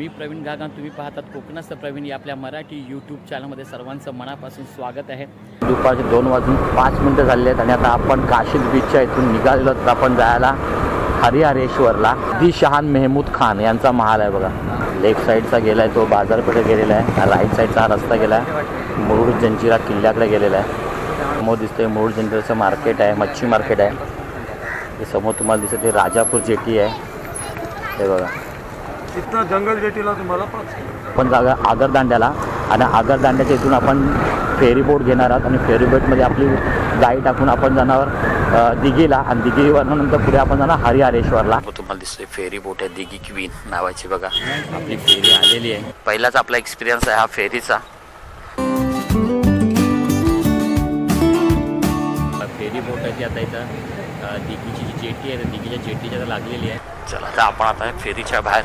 मी प्रवीण गागा तुम्ही पाहतात कोकणस्थ प्रवीण या आपल्या मराठी यूट्यूब चॅनलमध्ये सर्वांचं मनापासून स्वागत आहे. दुपारचे दोन वाजून पाच मिनटं झाले आहेत आणि आता आपण काशीद बीचच्या इथून निघालेलो तर आपण जायला हरिहरेश्वरला. दी शहान मेहमूद खान यांचा महाल आहे बघा. लेफ्ट साईडचा गेला आहे तो बाजारपेठे गेलेला आहे. राईट साईडचा हा रस्ता गेला आहे मुरुड जंजिरा किल्ल्याकडे गेलेला आहे. समोर दिसतंय मुरुड जंजिराचं मार्केट आहे मच्छी मार्केट आहे. समोर तुम्हाला दिसत ते राजापूर जेटी आहे. हे बघा. इथनं जंगल जेटीला तुम्हाला पाच आपण जागा आगरदांड्याला आणि आगरदांड्याच्या इथून आपण फेरी बोट घेणार आहोत. आणि फेरी बोटमध्ये आपली गाडी टाकून आपण जाणार दिघीला. आणि दिघीवरनं नंतर पुढे आपण जाणार हरिहरेश्वरला. तुम्हाला दिसतोय फेरी बोट आहे दिघी क्वीन नावाची बघा. आपली फेरी आलेली आहे. पहिलाच आपला एक्सपिरियन्स आहे हा फेरीचा फेरी बोट आहे ती आता इथं दिघीची जी जेटी आहे त्या दिघीच्या जेटीच्या लागलेली आहे. चला आता आपण आता फेरीच्या बाहेर